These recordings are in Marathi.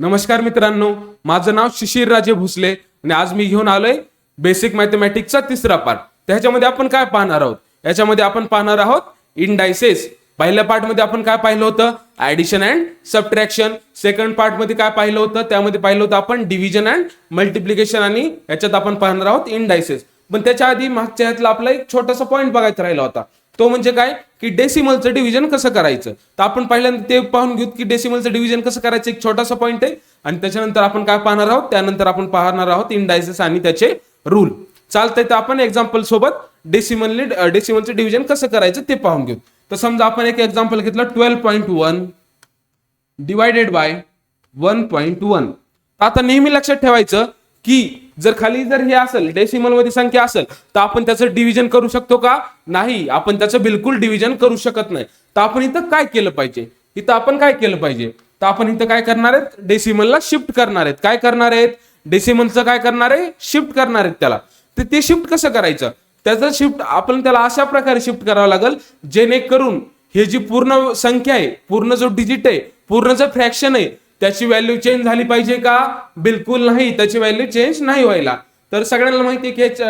नमस्कार मित्रांनो माझं नाव शिशिर राजे भोसले आणि आज मी घेऊन आलोय बेसिक मॅथमॅटिक्सचा तिसरा पार्ट त्याच्यामध्ये आपण काय पाहणार आहोत? याच्यामध्ये आपण पाहणार आहोत इनडायसेस पहिल्या पार्टमध्ये आपण काय पाहिलं होतं? ऍडिशन अँड सबट्रॅक्शन सेकंड पार्टमध्ये काय पाहिलं होतं? त्यामध्ये पाहिलं होतं आपण डिव्हिजन अँड मल्टिप्लिकेशन आणि याच्यात आपण पाहणार आहोत इनडायसेस पण त्याच्या आधी मागच्या ह्यातला आपला एक छोटासा पॉईंट बघायचा राहिला होता. तो म्हणजे काय? की डेसिमलचं डिव्हिजन कसं करायचं? तर आपण पहिल्यांदा ते पाहून घेऊ की डेसिमलचं डिव्हिजन कसं करायचं? एक छोटासा पॉईंट आहे. आणि त्याच्यानंतर आपण काय पाहणार आहोत? त्यानंतर आपण पाहणार आहोत इंडायसेस आणि त्याचे रूल चालतंय तर आपण एक्झाम्पल सोबत डेसिमलने डेसिमलचं डिव्हिजन कसं करायचं ते पाहून घेऊ. तर समजा आपण एक एक्झाम्पल घेतलं twelve point one divided by one point one आता नेहमी लक्षात ठेवायचं की जर खाली जर हे असेल डेसिमलमध्ये संख्या असेल तर आपण त्याचं डिव्हिजन करू शकतो का? नाही आपण त्याचं बिलकुल डिव्हिजन करू शकत नाही. तर आपण इथं काय केलं पाहिजे? इथं आपण काय केलं पाहिजे? तर आपण इथं काय करणार आहेत? डेसिमलला शिफ्ट करणार आहेत. काय करणार आहेत? डेसिमलचं काय करणार आहे? शिफ्ट करणार आहेत त्याला. तर ते शिफ्ट कसं करायचं? त्याचं शिफ्ट आपण त्याला अशा प्रकारे शिफ्ट करावं लागेल जेणेकरून हे जी पूर्ण संख्या आहे पूर्ण जो डिजिट आहे पूर्ण जो फ्रॅक्शन आहे त्याची व्हॅल्यू चेंज झाली पाहिजे का? बिलकुल नाही. त्याची व्हॅल्यू चेंज नाही व्हायला. तर सगळ्यांना माहिती आहे की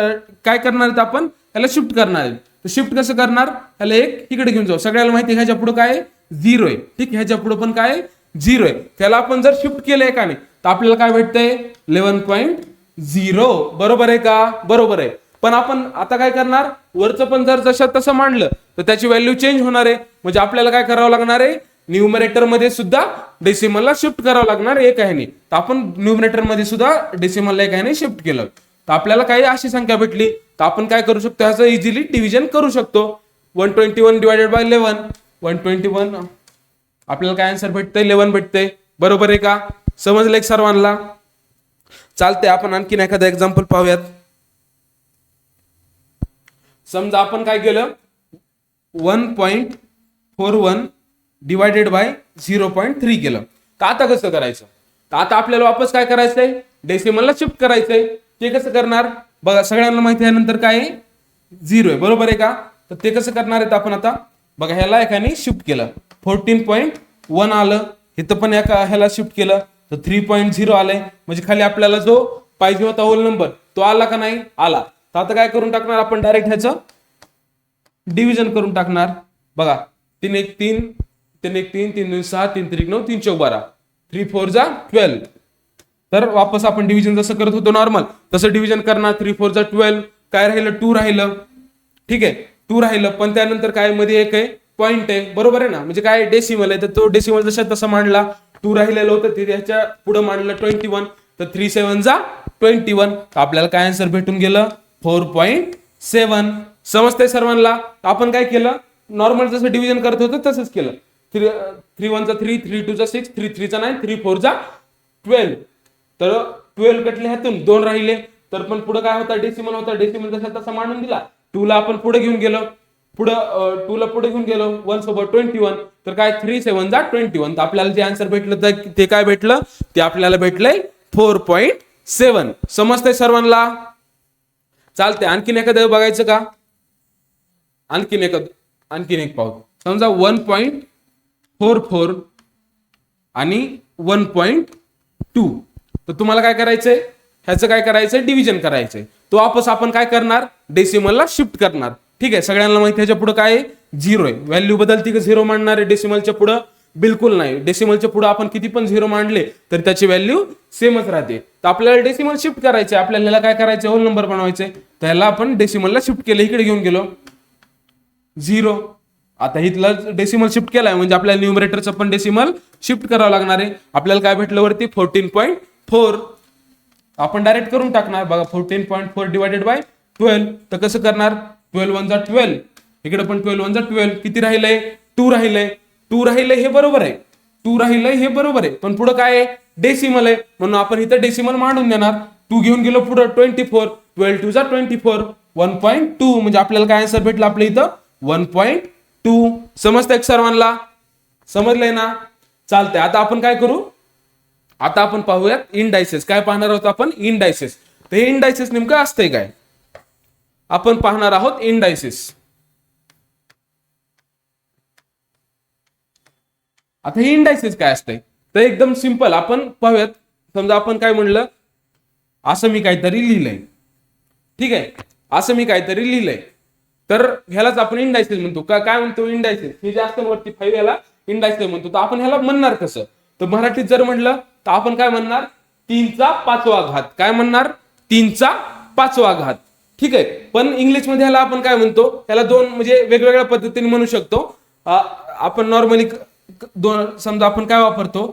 काय करणार आहेत आपण? ह्याला शिफ्ट करणार आहे शिफ्ट कसं करणार? ह्याला एक इकडे घेऊन जाऊ. सगळ्याला माहिती आहे ह्याच्या पुढे काय झिरो आहे. ठीक ह्याच्या पुढे पण काय झिरो आहे. त्याला आपण जर शिफ्ट केलंय का नाही तर आपल्याला काय भेटतंय? इलेव्हन पॉईंट झिरो बरोबर आहे का? बरोबर आहे. पण आपण आता काय करणार? वरचं पण जर जशा तसं मांडलं तर त्याची व्हॅल्यू चेंज होणार आहे. म्हणजे आपल्याला काय करावं लागणार आहे? न्यूमरेटरमध्ये सुद्धा डेसिमलला शिफ्ट करावं लागणार एक आहे तर आपण न्यूमरेटरमध्ये सुद्धा डेसिमलला एक आहे शिफ्ट केलं. तर आपल्याला काही अशी संख्या भेटली. तर आपण काय करू शकतो? ह्याचं इझिली डिव्हिजन करू शकतो. One twenty one divided by eleven one twenty one आपल्याला काय आन्सर भेटतंय? इलेव्हन भेटतंय. बरोबर आहे का? समजलं एक सर्वांना? चालतंय आपण आणखीन एखादं एक्झाम्पल पाहूयात. समजा आपण काय केलं? One point four one divided by zero point three केलं. तर आता कसं करायचं? तर आता आपल्याला वापस काय करायचंय? डेसिमलला शिफ्ट करायचंय. ते कसं करणार? बघा सगळ्यांना माहिती आहे नंतर काय? झिरो आहे. बरोबर आहे का? तर ते कसं करणार आहेत आपण आता? बघा ह्याला एकाने शिफ्ट केलं. फोर्टीन पॉईंट वन आलं. इथं पण एका ह्याला शिफ्ट केलं. तर थ्री पॉईंट झिरो आलंय. म्हणजे खाली आपल्याला जो पाहिजे होता होल नंबर तो आला का नाही? आला. तर आता काय करून टाकणार आपण? डायरेक्ट ह्याचं डिव्हिजन करून टाकणार. बघा तीन एक तीन तीन एक तीन तीन दोन सहा तीन त्रिक नऊ तीन चौक बारा. थ्री फोर जा ट्वेल्व तर वापस आपण डिव्हिजन जसं करत होतो नॉर्मल तसं डिव्हिजन करणार. थ्री फोर जा ट्वेल्व काय राहिलं? टू राहिलं. ठीक आहे? टू राहिलं. पण त्यानंतर काय? मध्ये एक आहे पॉईंट आहे. बरोबर आहे ना? म्हणजे काय? डेसिमल आहे. तर तो डेसिमल जसा तसा मांडला. टू राहिलेलं होतं ते त्याच्या पुढे मांडलं ट्वेंटी वन तर थ्री सेवन जा ट्वेंटी वन आपल्याला काय आन्सर भेटून गेलं? फोर पॉईंट सेवन समजतंय सर्वांना? आपण काय केलं? नॉर्मल जसं डिव्हिजन करत होतं तसंच केलं. थ्री थ्री वनचा थ्री थ्री टूचा सिक्स थ्री थ्रीचा नाईन थ्री फोरचा ट्वेल्व तर ट्वेल्व कटले ह्यातून दोन राहिले. तर पण पुढे काय होता? डेसिमल होता. डेसिमल जसा तसा मांडून दिला? टूला आपण पुढे घेऊन गेलो. पुढं टूला पुढे घेऊन गेलो. वन सोबत ट्वेंटी वन तर काय? थ्री सेवन जा ट्वेंटी वन तर आपल्याला जे आन्सर भेटलं ते काय भेटलं? ते आपल्याला भेटलंय फोर पॉईंट सेवन समजतंय सर्वांना? चालतंय. आणखीन एखादं बघायचं का? आणखीन एक आणखीन एक पाहू. समजा वन पॉईंट फोर फोर आणि वन पॉईंट टू. तर तुम्हाला काय करायचंय? ह्याचं काय करायचंय? डिव्हिजन करायचंय. तो वापस आपण काय करणार? डेसिमलला शिफ्ट करणार. ठीक आहे सगळ्यांना माहिती ह्याच्या पुढे काय झिरो आहे. व्हॅल्यू बदलती का झिरो मांडणार आहे डेसिमलच्या पुढं? बिलकुल नाही. डेसिमलच्या पुढे आपण किती पण झिरो मांडले तर त्याची व्हॅल्यू सेमच राहते. तर आपल्याला डेसिमल शिफ्ट करायचे आपल्याला ह्याला काय करायचं होल नंबर बनवायचे तर ह्याला आपण डेसिमलला शिफ्ट केलं. इकडे घेऊन गेलो. झिरो आता इथला डेसिमल शिफ्ट केलाय म्हणजे आपल्याला न्यूमरेटरचं पण डेसिमल शिफ्ट करावं लागणार आहे. आपल्याला काय भेटलं वरती? फोर्टीन पॉईंट फोर आपण डायरेक्ट करून टाकणार. बघा fourteen point four divided by twelve तर कसं करणार? ट्वेल्व वन जा ट्वेल्व इकडे पण ट्वेल्व वन जा ट्वेल्व किती राहिलंय? टू राहिलंय. टू राहिलंय हे बरोबर आहे. टू राहिलंय हे बरोबर आहे. पण पुढं काय आहे? डेसिमल आहे. म्हणून आपण इथं डेसिमल मांडून देणार. टू घेऊन गेलो पुढं ट्वेंटी फोर ट्वेल्व टू जा twenty four one point two म्हणजे आपल्याला काय आन्सर भेटलं आपल्या इथं? वन पॉईंट टू समजतंय सर्वांना? समजलंय ना? चालतंय. आता आपण काय करू? आता आपण पाहूयात इंडायसेस काय पाहणार आहोत आपण? इंडायसेस तर हे इंडायसेस नेमकं असतंय काय? आपण पाहणार आहोत इंडायसेस आता हे इंडायसेस काय असतंय? तर एकदम सिंपल आपण पाहूयात. समजा आपण काय म्हणलं? असं मी काहीतरी लिहिलंय. ठीक आहे? असं मी काहीतरी लिहिलंय. तर ह्यालाच आपण इंडायसेस म्हणतो. का काय म्हणतो इंडायसेस हे जास्त वरती फाईव्ह याला इंडायसेस म्हणतो. तर आपण ह्याला म्हणणार कसं? तर मराठीत जर म्हणलं तर आपण काय म्हणणार? तीनचा पाचवा घात. काय म्हणणार? तीनचा पाचवा घात. ठीक आहे? पण इंग्लिशमध्ये ह्याला आपण काय म्हणतो? ह्याला दोन म्हणजे वेगवेगळ्या पद्धतीने म्हणू शकतो. आपण नॉर्मली दोन समजा आपण काय वापरतो?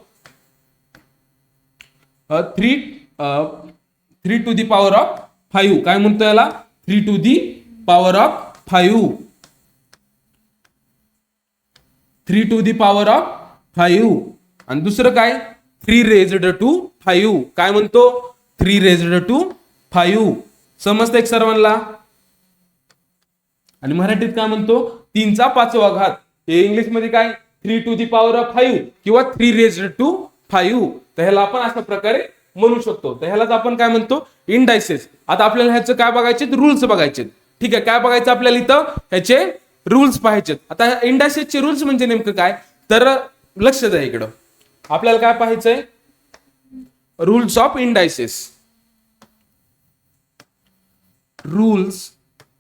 Three three to the power of five काय म्हणतो याला three to the power of five. Three to the power of five आणि दुसरं काय? थ्री रेज्ड टू फाईव्ह काय म्हणतो? थ्री रेजड टू फाईव्ह समजतंय सर्वांना? आणि मराठीत काय म्हणतो? तीनचा पाचवा घात. हे इंग्लिशमध्ये काय? Three to the power of five किंवा थ्री रेजड टू फाईव्ह तर ह्याला आपण अशा प्रकारे म्हणू शकतो. तर ह्यालाच आपण काय म्हणतो? इंडायसेस आता आपल्याला ह्याचं काय बघायचे? रूल्स बघायचे. ठीक आहे काय बघायचं आपल्याला इथं? ह्याचे रूल्स पाहायचे आता इंडायसेसचे रूल्स म्हणजे नेमकं काय? तर लक्ष द्या इकडं. आपल्याला काय पाहायचंय? Rules of indices rules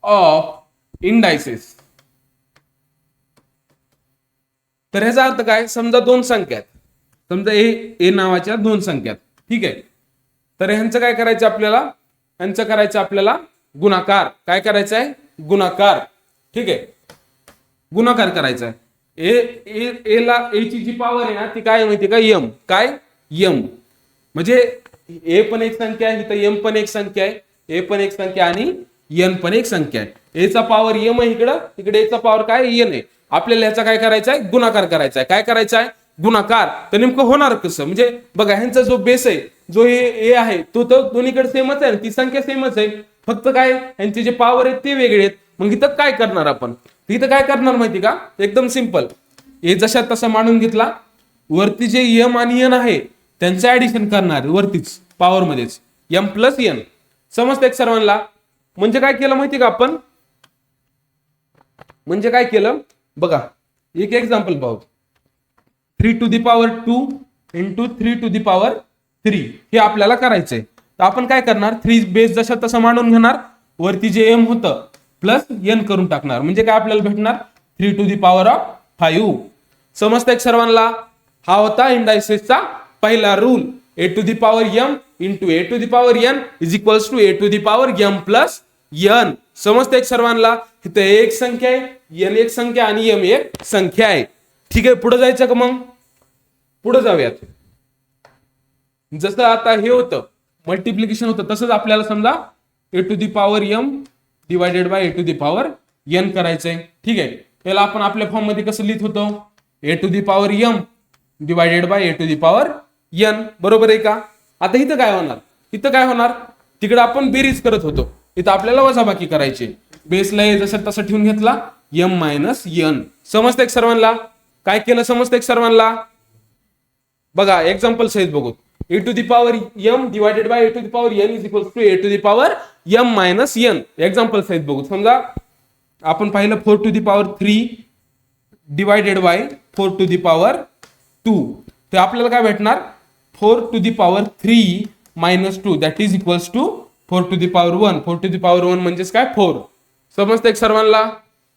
of indices तर ह्याचा अर्थ काय? समजा दोन संख्या आहेत. समजा ए ए नावाच्या दोन संख्या आहेत. ठीक आहे. तर ह्यांचं काय करायचं आपल्याला? ह्यांचं करायचं आपल्याला गुणाकार. काय करायचं आहे गुणाकार. ठीक आहे? गुणाकार करायचा आहे ए ए एला ला ए ची जी पॉवर आहे ना ती काय माहिती का? यम काय? यम म्हणजे ए पण एक संख्या आहे इथं एम पण एक संख्या आहे ए पण एक संख्या आणि एन पण एक संख्या आहे. एचा पॉवर यम आहे इकडं इकडे एचा पॉवर काय? एन आहे. आपल्याला याचा काय करायचा आहे गुणाकार करायचा आहे काय करायचा आहे गुणाकार. तर नेमकं होणार कसं? म्हणजे बघा ह्यांचा जो बेस आहे जो ए आहे तो तर दोन्हीकडे सेमच आहे ना ती संख्या सेमच आहे. फक्त काय? यांचे जे पॉवर आहेत ते वेगळे आहेत. मग इथं काय करणार आपण? इथं काय करणार माहिती का? एकदम सिंपल हे जशा तसा मांडून घेतला वरती जे यम आणि एन आहे त्यांचं ऍडिशन करणार वरतीच पॉवर मध्येच. एम प्लस एन समजतंय एक सर्वांना? म्हणजे काय केलं माहिती का आपण? म्हणजे काय केलं? बघा एक एक्झाम्पल पाहू. Three to the power two into three to the power three हे आपल्याला करायचंय. तर आपण काय करणार? थ्री बेस जशा तसं मांडून घेणार. वरती जे एम होतं प्लस एन करून टाकणार. म्हणजे काय आपल्याला भेटणार? Three to the power of five समजतं एक सर्वांना? हा होता इंडायसेसचा पहिला rule A to the power M into A to the power N is equals to A to the power M plus N समजतं एक सर्वांना? इथं एक संख्या आहे एन एक संख्या आणि एम एक संख्या आहे. ठीक आहे पुढे जायचं का मग? पुढे जाऊयात. जसं आता हे होतं मल्टिप्लिकेशन होतं. तसंच आपल्याला समजा A to the power M divided by A to the power N करायचंय. ठीक आहे? त्याला आपण आपल्या फॉर्ममध्ये कसं लिहित होतो? A to the power M divided by A to the power N बरोबर आहे का? आता इथं काय होणार? इथं काय होणार? तिकडे आपण बेरीज करत होतो. इथं आपल्याला वजाबाकी करायची बेसला हे जसं तसं ठेवून घेतला. एम मायनस एन समजतंय एक सर्वांना? काय केलं समजतंय एक सर्वांना? बघा एक्झाम्पल सहित बघू. A to the power M divided by A to the power N is equal to A to the power M minus N example आहेत बघू. समजा आपण पाहिलं four to the power three divided by four to the power two तर आपल्याला काय भेटणार? Four to the power three minus two that is equals to four to the power one four to the power one म्हणजेच काय? फोर समजतं एक सर्वांना?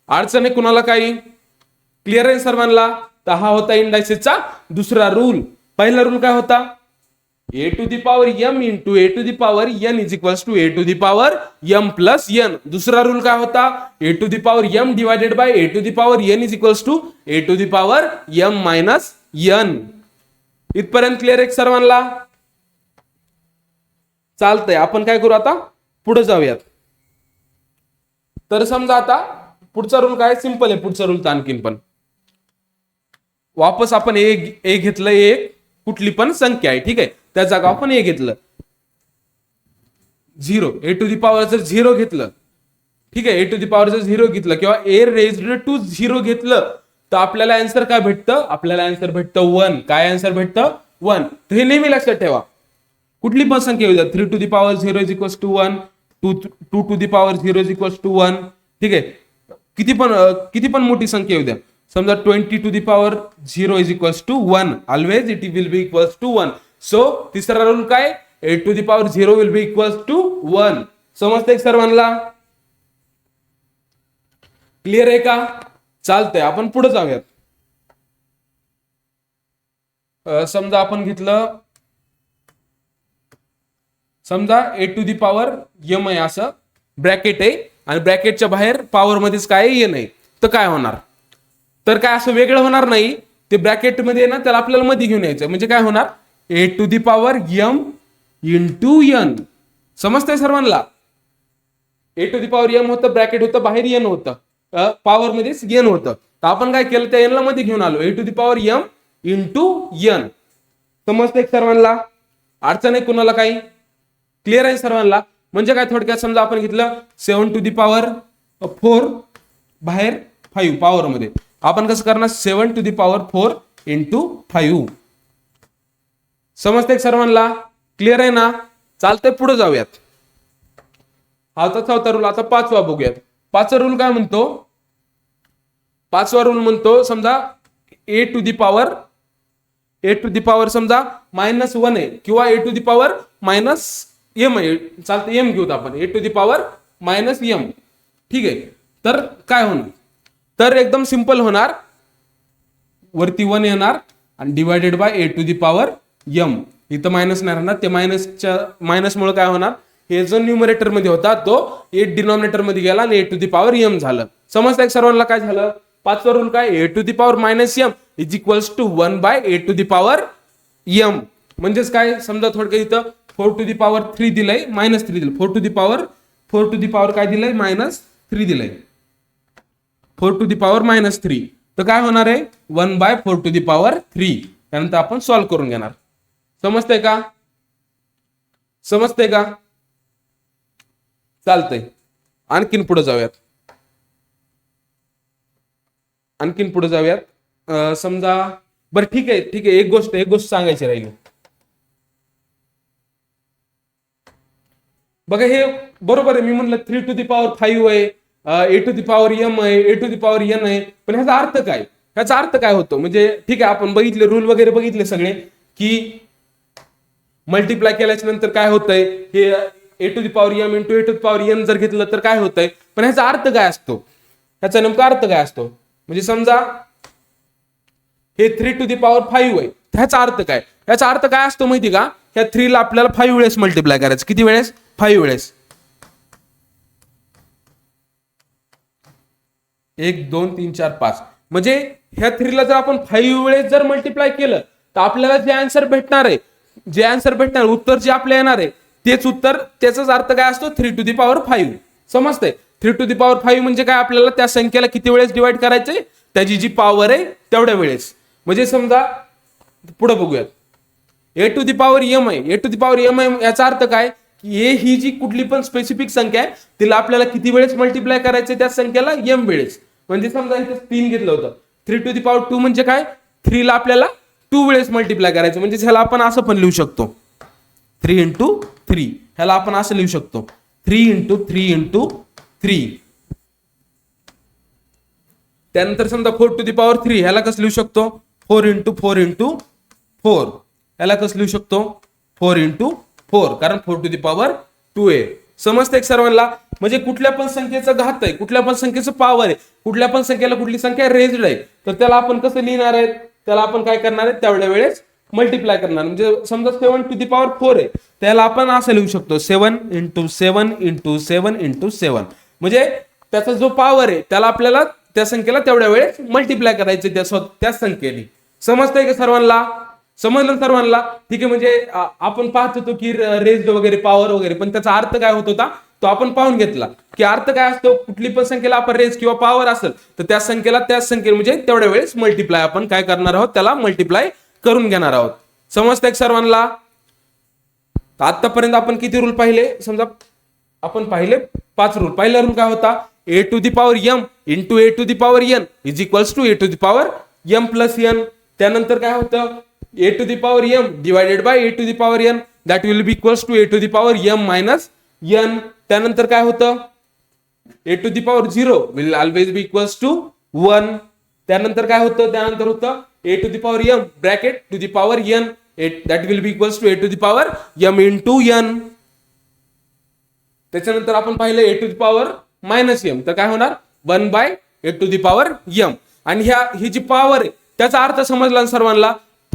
अडचण आहे कुणाला काही? क्लिअर आहे सर्वांना? तर हा होता इंडायसेसचा दुसरा रूल पहिला रूल काय होता? A to the power m into a to the power n is equals to a to the power m plus n दुसरा रूल काय होता? A to the power m divided by a to the power n is equals to a to the power m minus n इथपर्यंत क्लिअर आहे सर्वांना? चालतंय. आपण काय करू आता? पुढे जाऊयात. तर समजा आता पुढचा रूल काय? सिंपल आहे. पुढचा रूल तर आणखीन पण. वापस आपण ए ए घेतलं एक. कुठली पण संख्या आहे. ठीक आहे? त्या जागा आपण हे घेतलं. Zero a to the power जर झिरो घेतलं ठीक आहे ए टू दी पॉवर जर झिरो घेतलं किंवा ए रेज्ड टू झिरो घेतलं तर आपल्याला अँसर काय भेटतं? आपल्याला आन्सर भेटतं वन काय आन्सर भेटतं? वन तर हे नेहमी लक्षात ठेवा. कुठली पण संख्या येऊ द्या three to the power zero is equals to one two two to the power zero is equals to one ठीक आहे? किती पण किती पण मोठी संख्या येऊ द्या. समजा twenty to the power zero is equals to one always it will be equals to one so तिसरा रूल काय? Eight to the power zero will be equals to one समजते सर्वांना? क्लिअर आहे का? चालतंय आपण पुढे जाऊयात. समजा आपण घेतलं समजा A to the power M आहे असं. ब्रॅकेट आहे. आणि ब्रॅकेटच्या बाहेर पॉवर मध्येच काय ये नाही तर काय होणार? तर काय असं वेगळं होणार नाही. ते ब्रॅकेटमध्ये ना त्याला आपल्याला मध्ये घेऊन यायचं म्हणजे काय होणार? A to the power M into N समजतंय सर्वांना? A to the power M होतं ब्रॅकेट होतं बाहेर येन होतं. पॉवर मध्येच एन होतं. तर आपण काय केलं त्या एनला मध्ये घेऊन आलो. A to the power into n समजतंय सर्वांना? अडचण आहे कुणाला काही? क्लिअर आहे सर्वांना? म्हणजे काय थोडक्यात समजा आपण घेतलं seven to the power four बाहेर फाईव्ह पॉवर मध्ये. आपण कसं करणार? Seven to the power four into five समजते सर्वांना? क्लिअर आहे ना? चालतंय पुढे जाऊयात. हा होता चौथा रूल आता पाचवा बघूयात. पाचवा रूल काय म्हणतो? पाचवा रूल म्हणतो समजा a to the power a to the power समजा मायनस वन आहे. किंवा a to the power minus m आहे. चालतं एम घेऊत आपण. A to the power minus m ठीक आहे? तर काय होणार? तर एकदम सिंपल होणार. वरती वन येणार आणि divided by a to the power m. इथं मायनस नाही राहणार. ते मायनसच्या मायनसमुळे काय होणार? हे जो न्युमरेटरमध्ये होता तो एट डिनॉमिनेटरमध्ये गेला आणि A to the power M झालं. समजतंय सर्वांना काय झालं? पाचवा रूल काय? A to the power minus m is equals to one by a to the power m. म्हणजेच काय? समजा थोडक्यात इथं four to the power three दिलंय मायनस थ्री दिलं. Four to the power four to the power काय दिलंय? मायनस थ्री दिलंय. Four to the power minus three तर काय होणार आहे? One by four to the power three त्यानंतर आपण सॉल्व्ह करून घेणार. समजतंय का? समजतंय का? चालतंय. आणखीन पुढे जाऊयात. आणखीन पुढे जाऊयात. समजा बरं ठीक आहे ठीक आहे. एक गोष्ट एक गोष्ट सांगायची राहिली. बघा हे बरोबर आहे. मी म्हणलं three to the power five आहे a to the power m आहे a to the power n आहे. पण ह्याचा अर्थ काय? ह्याचा अर्थ काय होतो? म्हणजे ठीक आहे आपण बघितले रूल वगैरे बघितले सगळे की मल्टिप्लाय केल्याच्यानंतर काय होतंय? हे a to the power m into a to power m जर घेतलं तर काय होतंय? पण ह्याचा अर्थ काय असतो? ह्याचा नेमका अर्थ काय असतो? म्हणजे समजा हे three to the power five आहे. ह्याचा अर्थ काय? ह्याचा अर्थ काय असतो माहिती का? ह्या थ्रीला आपल्याला फाईव्ह वेळेस मल्टिप्लाय करायचं. किती वेळेस? फाईव्ह वेळेस. एक दोन तीन चार पाच. म्हणजे ह्या थ्रीला जर आपण फाईव्ह वेळेस जर मल्टिप्लाय केलं तर आपल्याला जे आन्सर भेटणार आहे जे आन्सर भेटणार उत्तर जे आपल्या येणार आहे तेच उत्तर त्याचाच अर्थ काय असतो? Three to the power five समजतंय? Three to the power five म्हणजे काय? आपल्याला त्या संख्येला किती वेळेस डिवाइड करायचंय? त्याची जी पॉवर आहे तेवढ्या वेळेस. म्हणजे समजा पुढे बघूयात. A to the power m आहे a to the power m आहे याचा अर्थ काय? की ए ही जी कुठली पण स्पेसिफिक संख्या आहे तिला आपल्याला किती वेळेस मल्टिप्लाय करायचं त्या संख्येला एम वेळेस. म्हणजे समजा इथे तीन घेतलं होतं. Three to the power two म्हणजे काय? थ्रीला आपल्याला टू वेळेस मल्टिप्लाय करायचं. म्हणजे ह्याला आपण असं पण लिहू शकतो. थ्री इंटू थ्री ह्याला आपण असं लिहू शकतो. Three into three into three त्यानंतर समजा four to the power three ह्याला कसं लिहू शकतो? Four into four into four ह्याला कसं लिहू शकतो? फोर इंटू फोर कारण four to the power two आहे समजते एक सर्वांना? म्हणजे कुठल्या पण संख्येचं घात आहे. कुठल्या पण संख्येचं पॉवर आहे. कुठल्या पण संख्येला कुठली संख्या रेज्ड आहे. तर त्याला आपण कसं लिहिणार आहे त्याला आपण काय करणार आहे? तेवढ्या वेळेस मल्टिप्लाय करणार. म्हणजे समजा seven to the power four आहे. त्याला आपण असं लिहू शकतो seven into seven into seven into seven म्हणजे त्याचा जो पॉवर आहे त्याला आपल्याला त्या संख्येला तेवढ्या वेळेस मल्टिप्लाय करायचे त्या स्व- संख्येने. समजतंय का सर्वांना? समजलं सर्वांना? ठीक आहे म्हणजे आपण पाहत होतो की रेज वगैरे पॉवर वगैरे पण त्याचा अर्थ काय होत होता? तो आपण पाहून घेतला. की अर्थ काय असतो? कुठली पण संख्येला आपण रेंज किंवा पॉवर असेल तर त्या संख्येला त्याच संख्ये म्हणजे तेवढ्या वेळेस मल्टिप्लाय आपण काय करणार आहोत? त्याला मल्टिप्लाय करून घेणार आहोत. समजतंय सर्वांना? आतापर्यंत आपण किती रूल पाहिले? समजा आपण पाहिले पाच रूल पहिला रूल काय होता? A to the power m to a to the power n is equals to a to the power m plus n त्यानंतर काय होतं? A to the power m divided by a to the power n that will be equals to a to the power m minus n त्यानंतर काय होतं? A to the power zero will always be equals to one त्यानंतर काय होतं? त्यानंतर होतं a to the power m bracket to the power n at that will be equals to a to the power m into n त्याच्यानंतर आपण पाहिलं a to the power minus m तर काय होणार? One by a to the power m आणि ह्या ही जी पॉवर आहे त्याचा अर्थ समजला सर्वांना?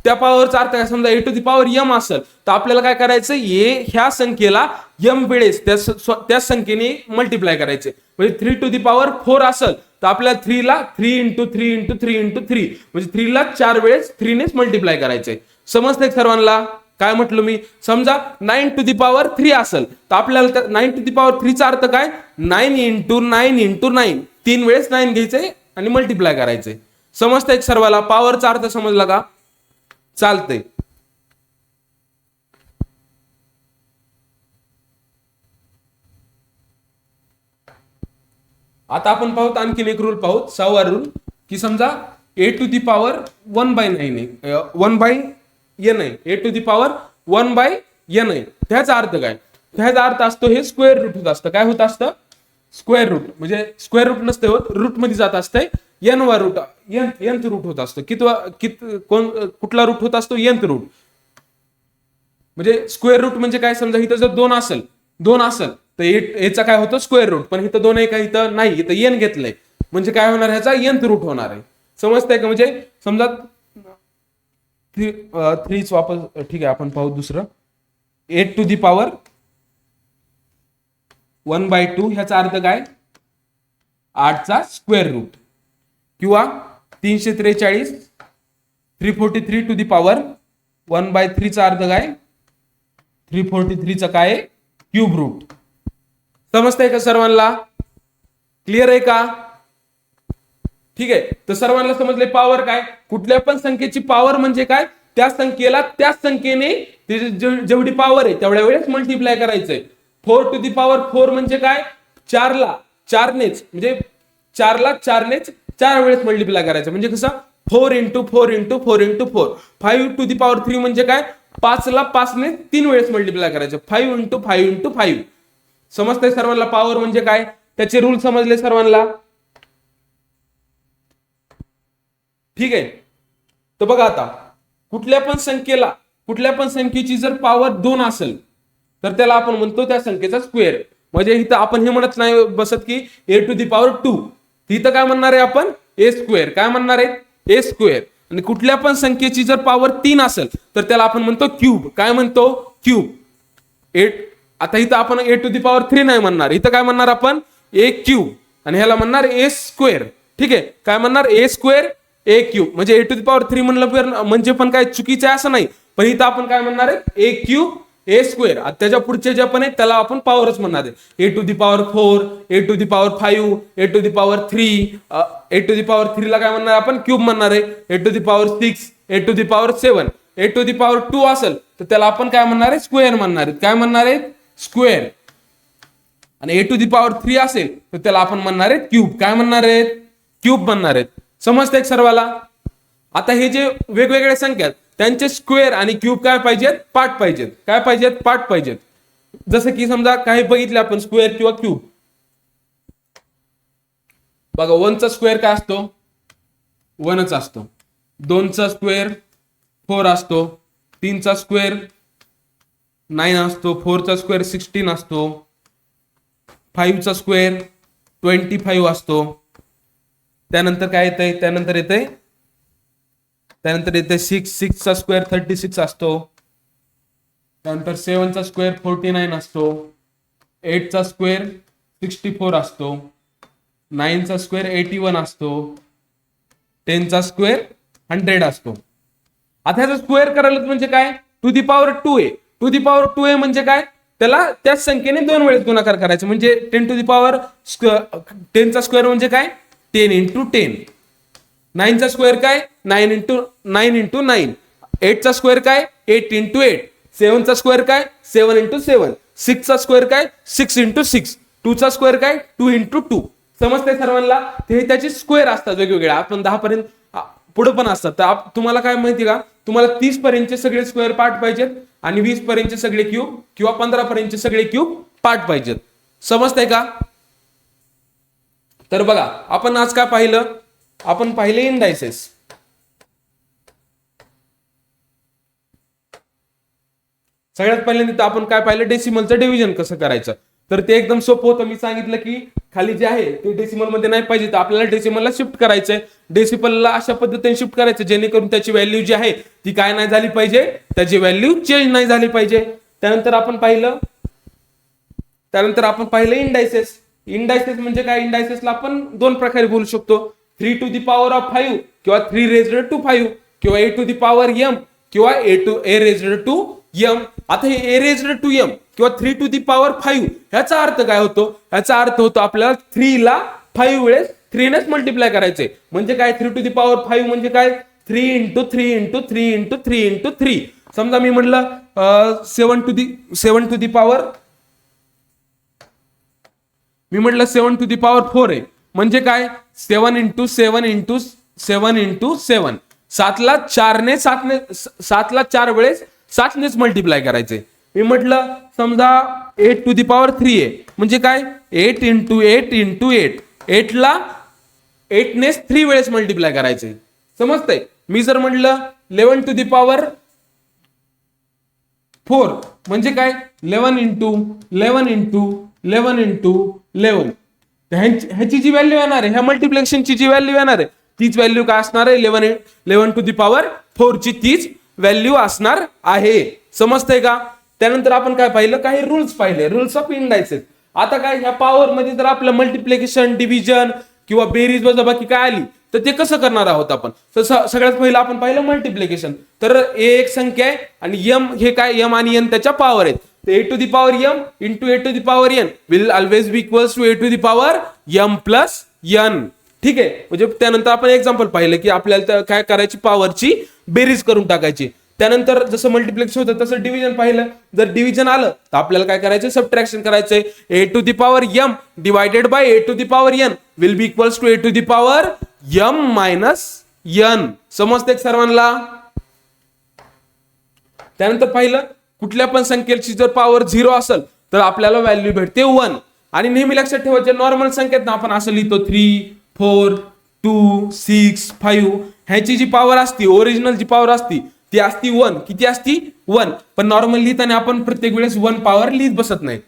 त्या पॉवरचा अर्थ काय समजा a to the power m असेल तर आपल्याला काय करायचं ए ह्या संख्येला एम वेळेस त्या त्या संख्येने मल्टिप्लाय करायचे म्हणजे three to the power four असेल तर आपल्याला थ्रीला three into three into three into three म्हणजे थ्रीला चार वेळेस थ्रीनेच मल्टिप्लाय करायचे समजतंय सर्वांना? काय म्हटलं मी? समजा nine to the power three असेल तर आपल्याला नाईन टू दी पॉवर थ्रीचा अर्थ काय? Nine into nine into nine तीन वेळेस नाईन घ्यायचे आणि मल्टिप्लाय करायचे समजतंय सर्वाला पॉवरचा अर्थ समजला का? चालतंय. आता आपण पाहूत आणखीन एक रूल पाहूत सहावा रूल की समजा a to the power one by nine आहे. वन बाय एन आहे. A to the power one by n आहे. त्याचा अर्थ काय? त्याचा अर्थ असतो हे स्क्वेअर रूट होत असतं. काय होत असतं? स्क्वेअर रूट म्हणजे स्क्वेअर रूट नसते होत रूटमध्ये जात असतंय. एन वा रूट एन एनथ रूट होत असतो. कितवा कित कोण कुठला रूट होत असतो? एनथ रूट म्हणजे स्क्वेअर रूट म्हणजे काय? समजा इथं जर दोन असेल दोन असेल तर एट याचा काय होतं? स्क्वेअर रूट पण इथं दोन आहे का इथं नाही. इथं एन घेतलंय. म्हणजे काय होणार? ह्याचा एनथ रूट होणार आहे. समजतंय का? म्हणजे समजा थ्री थ्रीच वापस ठीक आहे आपण पाहू दुसरं. Eight to the power one by two ह्याचा अर्थ काय? आठचा स्क्वेअर रूट किंवा तीनशे त्रेचाळीस three forty three to the power one by थ्रीचा अर्ध काय? थ्री फोर्टी थ्रीचा काय? क्यूब रूट समजतंय का सर्वांना? क्लिअर आहे का? ठीक आहे. तर सर्वांना समजले पॉवर काय? कुठल्या पण संख्येची पॉवर म्हणजे काय? त्या संख्येला त्याच संख्येने जेवढी पॉवर आहे तेवढ्या वेळेस मल्टिप्लाय करायचंय. Four to the power four म्हणजे काय? चारला. चारनेच. म्हणजे चारला चारनेच चार वेळेस मल्टिप्लाय करायचं. म्हणजे कसं? Four into four into four into four. Five to the power three म्हणजे काय? पाचला पाचने तीन वेळेस मल्टिप्लाय करायचं. Five into five into five समजतंय सर्वांना? पॉवर म्हणजे काय? त्याचे रूल समजले सर्वांना? ठीक आहे. तर बघा आता. कुठल्या पण संख्येला कुठल्या पण संख्येची जर पॉवर दोन असेल तर त्याला आपण म्हणतो त्या संख्येचा स्क्वेअर म्हणजे इथं आपण हे म्हणत नाही बसत की a to the power two इथं काय म्हणणार आहे आपण? ए स्क्वेअर काय म्हणणार आहे ए स्क्वेअर आणि कुठल्या पण संख्येची जर पॉवर तीन असेल तर त्याला आपण म्हणतो क्यूब काय म्हणतो? क्यूब एट आता इथं आपण a to the power three नाही म्हणणार. इथं काय म्हणणार आपण? ए क्यूब आणि ह्याला म्हणणार ए स्क्वेअर ठीक आहे? काय म्हणणार? ए स्क्वेअर ए क्यूब म्हणजे a to the power three म्हणलं म्हणजे पण काय चुकीचं आहे असं नाही. पण इथं आपण काय म्हणणार आहे ए क्यूब ए स्क्वेअर. त्याच्या पुढचे जे पण आहे त्याला आपण पॉवरच म्हणणार आहे. A to the power four a to the power five a to the power three a to the power थ्रीला काय म्हणणार आपण? क्यूब म्हणणार आहे. A to the power six a to the power seven a to the power two असेल तर त्याला आपण काय म्हणणार आहे? स्क्वेअर म्हणणार आहे. काय म्हणणार आहे? स्क्वेअर. आणि a to the power three असेल तर त्याला आपण म्हणणार आहे क्यूब. काय म्हणणार आहेत क्यूब म्हणणार आहेत समजते सर्वाला? आता हे जे वेगवेगळ्या संख्या आहेत, त्यांचे स्क्वेअर आणि क्यूब काय पाहिजेत? पाठ पाहिजेत. काय पाहिजेत? पाठ पाहिजेत. जसं की समजा काही बघितलं आपण स्क्वेअर किंवा क्यूब बघा वनचा स्क्वेअर काय असतो? वनच असतो. दोनचा स्क्वेअर फोर असतो. तीनचा स्क्वेअर नाईन असतो. फोरचा स्क्वेअर सिक्स्टीन असतो. फाईव्हचा स्क्वेअर ट्वेंटी फाईव्ह असतो. त्यानंतर काय येतंय? त्यानंतर येतंय त्यानंतर इथे सिक्स सिक्सचा स्क्वेअर थर्टी सिक्स असतो. त्यानंतर सेवनचा स्क्वेअर फोर्टी नाईन असतो. एटचा स्क्वेअर सिक्स्टी फोर असतो. नाईनचा स्क्वेअर एटी वन असतो. टेनचा स्क्वेअर हंड्रेड असतो. आता ह्याचा स्क्वेअर करायला म्हणजे काय? To the power two a to the power two a म्हणजे काय? त्याला त्याच संख्येने दोन वेळेस गुणाकार करायचा. म्हणजे टेन टू दी पॉवर टेनचा स्क्वेअर म्हणजे काय? टेन इंटू टेन नाईनचा स्क्वेअर काय? Nine into nine into nine. एटचा square काय? Eight into eight. सेवनचा स्क्वेअर काय? Seven into seven. सिक्सचा स्क्वेअर काय? Six into six. टूचा स्क्वेअर काय? Two into two. समजते सर्वांना? ते त्याचे स्क्वेअर असतात वेगवेगळ्या आपण दहा पर्यंत पुढे पण असतात. तर तुम्हाला काय माहिती का? तुम्हाला तीस पर्यंतचे सगळे स्क्वेअर पार्ट पाहिजेत आणि वीस पर्यंतचे सगळे क्यूब किंवा पंधरा पर्यंतचे सगळे क्यूब पार्ट पाहिजेत. समजतंय का? तर बघा आपण आज काय पाहिलं? आपण पाहिले इंडायसेस सगळ्यात पहिल्यांदा आपण काय पाहिलं? डेसिमलचं डिव्हिजन कसं करायचं? तर ते एकदम सोपं होतं. मी सांगितलं की खाली जे आहे ते डेसिमलमध्ये नाही पाहिजे. तर आपल्याला डेसिमलला शिफ्ट करायचंय. डेसिमलला अशा पद्धतीने शिफ्ट करायचं जेणेकरून त्याची व्हॅल्यू जी आहे ती काय नाही झाली पाहिजे? त्याची व्हॅल्यू चेंज नाही झाली पाहिजे. त्यानंतर आपण पाहिलं त्यानंतर आपण पाहिलं इंडायसेस इंडायसेस म्हणजे काय? इंडायसेसला आपण दोन प्रकारे बोलू शकतो. Three to the power of five किंवा थ्री रेजड टू फाईव्ह किंवा a to the power m किंवा a to a raised to m आता हे ए रेजड टू एम किंवा three to the power five ह्याचा अर्थ काय होतो? ह्याचा अर्थ होतो आपल्याला थ्रीला फाईव्ह वेळेस थ्रीनेच मल्टिप्लाय करायचे. म्हणजे काय? Three to the power five म्हणजे काय? Three into three into three into three into three समजा मी म्हटलं seven to the seven to the power मी म्हटलं seven to the power four आहे. म्हणजे काय? Seven into seven into seven into seven. सातला चारने सातने सातला चार वेळेस सातनेच मल्टिप्लाय करायचे. मी म्हटलं समजा eight to the power three आहे. म्हणजे काय? Eight into eight into eight एटला एटनेच थ्री वेळेस मल्टिप्लाय करायचे. समजतंय? मी जर म्हटलं eleven to the power four म्हणजे काय? Eleven into eleven into eleven into eleven ह्याची जी व्हॅल्यू येणार आहे ह्या मल्टिप्लेक्शनची जी व्हॅल्यू येणार आहे तीच व्हॅल्यू काय असणार आहे? Eleven eleven to the power four ची तीच व्हॅल्यू असणार आहे. समजतंय का? त्यानंतर आपण काय पाहिलं? काही रुल्स पाहिले. रुल्स ऑफ इंडायसेस आता काय ह्या पॉवर मध्ये जर आपलं मल्टिप्लिकेशन डिव्हिजन किंवा बेरीज वजाबाकी काय आली तर ते कसं करणार आहोत आपण? तर सगळ्यात पहिलं आपण पाहिलं मल्टिप्लिकेशन तर ए एक संख्या आहे आणि यम हे काय? यम आणि यन त्याच्या पॉवर आहेत. A to the power m into a to the power n will always be equals to a to the power m plus n ठीक आहे? म्हणजे त्यानंतर आपण एक्झाम्पल पाहिलं की आपल्याला काय करायची? पॉवरची बेरीज करून टाकायची. त्यानंतर जसं मल्टिप्लेक्स होतं तसं डिव्हिजन पाहिलं. जर डिव्हिजन आलं तर आपल्याला काय करायचं सबट्रॅक्शन करायचंय. A to the power m divided by a to the power n will be equals to a to the power m minus n समजते सर्वांना? त्यानंतर पाहिलं कुठल्या पण संख्येची जर पॉवर झिरो असेल तर आपल्याला व्हॅल्यू भेटते वन आणि नेहमी लक्षात ठेवायचे नॉर्मल संख्येत ना आपण असं लिहितो three four two six five ह्याची जी पॉवर असती ओरिजिनल जी पॉवर असती ती असती वन किती असती? वन पण नॉर्मल लिहिताना आपण प्रत्येक वेळेस वन पॉवर लिहित बसत नाही.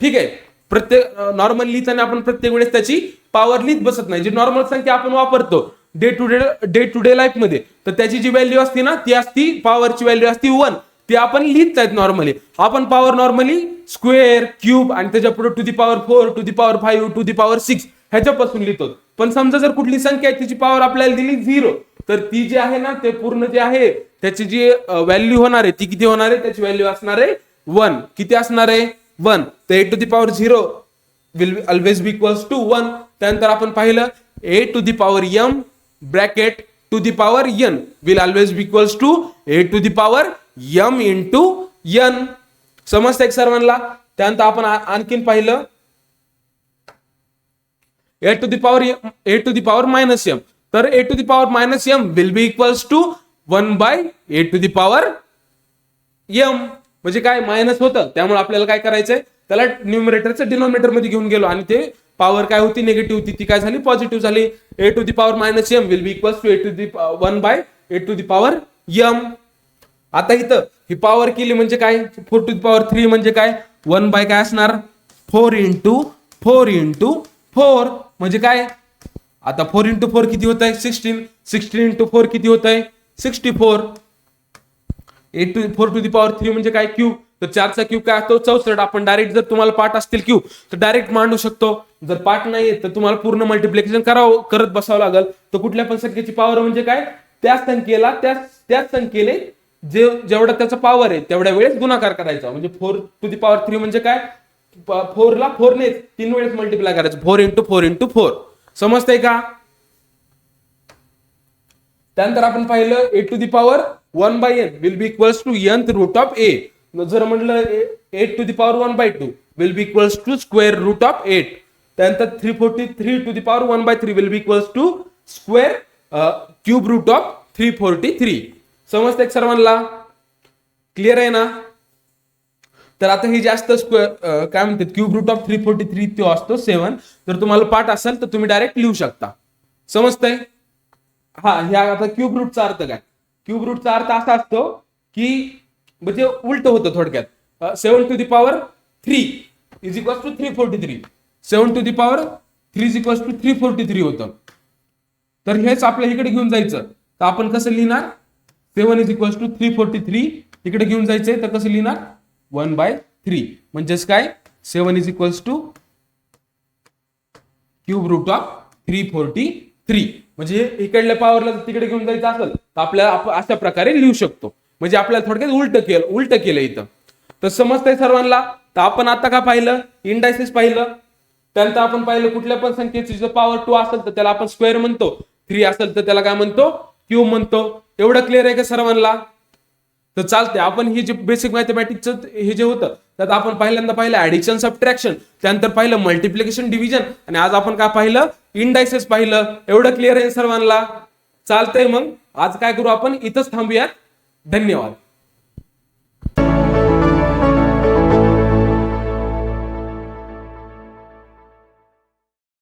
ठीक आहे? प्रत्येक नॉर्मल लिहिताना आपण प्रत्येक वेळेस त्याची पॉवर लिहित बसत नाही. जी नॉर्मल संख्या आपण वापरतो day to day day to day लाईफमध्ये तर त्याची जी व्हॅल्यू असते ना ती असती पॉवरची व्हॅल्यू असती वन ती आपण लिहित आहेत नॉर्मली आपण पॉवर नॉर्मली स्क्वेअर क्यूब आणि त्याच्या पुढे to the power four to the power five to the power six ह्याच्यापासून लिहितो पण समजा जर कुठली संख्या आहे तिची पॉवर आपल्याला दिली झिरो तर ती जी आहे ना ते पूर्ण जे आहे त्याची जी व्हॅल्यू होणार आहे ती किती होणार आहे? त्याची व्हॅल्यू असणार आहे वन किती असणार आहे? वन तर A to the power zero will always be equals to one त्यानंतर आपण पाहिलं A to the power M bracket to the power N will always be equals to A to the power M into N समजतंय सर्वांना? त्यानंतर आपण आणखीन पाहिलं. A to the power A to the power minus M तर A to the power minus M will be equals to one by A to the power M म्हणजे काय? मायनस होतं. त्यामुळे आपल्याला काय करायचंय? त्याला न्यूमरेटरचं डिनॉमिनेटरमध्ये घेऊन गेलो आणि ते पॉवर काय होती? निगेटिव्ह होती. ती काय झाली? पॉझिटिव्ह झाली. A to the power minus M will be equal to A to the one by A to the power M आता इथं ही पॉवर केली म्हणजे काय? Four to the power three म्हणजे काय? वन बाय काय असणार? Four into four into four म्हणजे काय? आता फोर इंटू फोर किती होत आहे सिक्स्टीन सिक्स्टीन इंटू फोर किती होत आहे sixty four eight to four to the power three म्हणजे काय? क्यूब तर चारचा क्यू काय असतो? चौसष्ट. आपण डायरेक्ट जर तुम्हाला पाठ असतील क्यू तर डायरेक्ट मांडू शकतो. जर पाठ नाही तर तुम्हाला पूर्ण मल्टिप्लिकेशन करावं करत बसावं लागेल. तर कुठल्या पण संख्येची पॉवर म्हणजे काय? त्याच संख्येला त्याच त्याच संख्येने जे जेवढा त्याचा पॉवर आहे तेवढ्या वेळेस गुणाकार करायचा. म्हणजे four to the power three म्हणजे काय? फोरला फोरने तीन वेळेस मल्टिप्लाय करायचं. Four into four into four समजतंय का? त्यानंतर आपण पाहिलं A to the power one by N will be equals to N root of A जर म्हटलं eight to the power one by two will be equals to square root of eight त्यानंतर three forty three to the power one by three will be equals to square cube root of three forty three समजतंय सर्वांना? क्लिअर आहे ना? तर आता हे जास्त स्क्वेअर काय म्हणतात? Cube root of three forty three तो असतो सेवन जर तुम्हाला पाठ असेल तर तुम्ही डायरेक्ट लिहू शकता. समजतंय? हा ह्या आता क्यूब रूटचा अर्थ काय? क्यूब रूटचा अर्थ असा असतो की म्हणजे उलट होतं थोडक्यात. Seven to the power three is equal to three forty three seven to the power three is equal to three forty three होतं. तर हेच आपल्या इकडे घेऊन जायचं. तर आपण कसं लिहिणार? Seven is equal to three forty three इकडे घेऊन जायचंय तर कसं लिहिणार? वन बाय थ्री म्हणजेच काय? Seven is equals to cube root of three forty three म्हणजे इकडल्या पॉवरला तिकडे घेऊन जायचं असेल तर आपल्याला आपण अशा प्रकारे लिहू शकतो. म्हणजे आपल्याला थोडक्यात उलट केलं उलट केलं इथं. तर समजतंय सर्वांना? तर आपण आता का पाहिलं? इंडायसिस पाहिलं. त्यानंतर आपण पाहिलं कुठल्या पण संख्येची जर पॉवर टू असेल तर त्याला आपण स्क्वेअर म्हणतो. थ्री असेल तर त्याला काय म्हणतो? क्यूब म्हणतो. एवढं क्लिअर आहे का सर्वांना? तर चालते आपण हे जे बेसिक मॅथमॅटिक्सचं हे जे होतं त्यात आपण पहिल्यांदा पाहिलं ऍडिशन सबट्रॅक्शन त्यानंतर पाहिलं मल्टिप्लिकेशन डिव्हिजन आणि आज आपण काय पाहिलं? इंडायसेस पाहिलं. एवढं क्लिअर आहे सर्वांना? चालतंय मग. आज काय करू आपण? इथंच थांबूयात. धन्यवाद.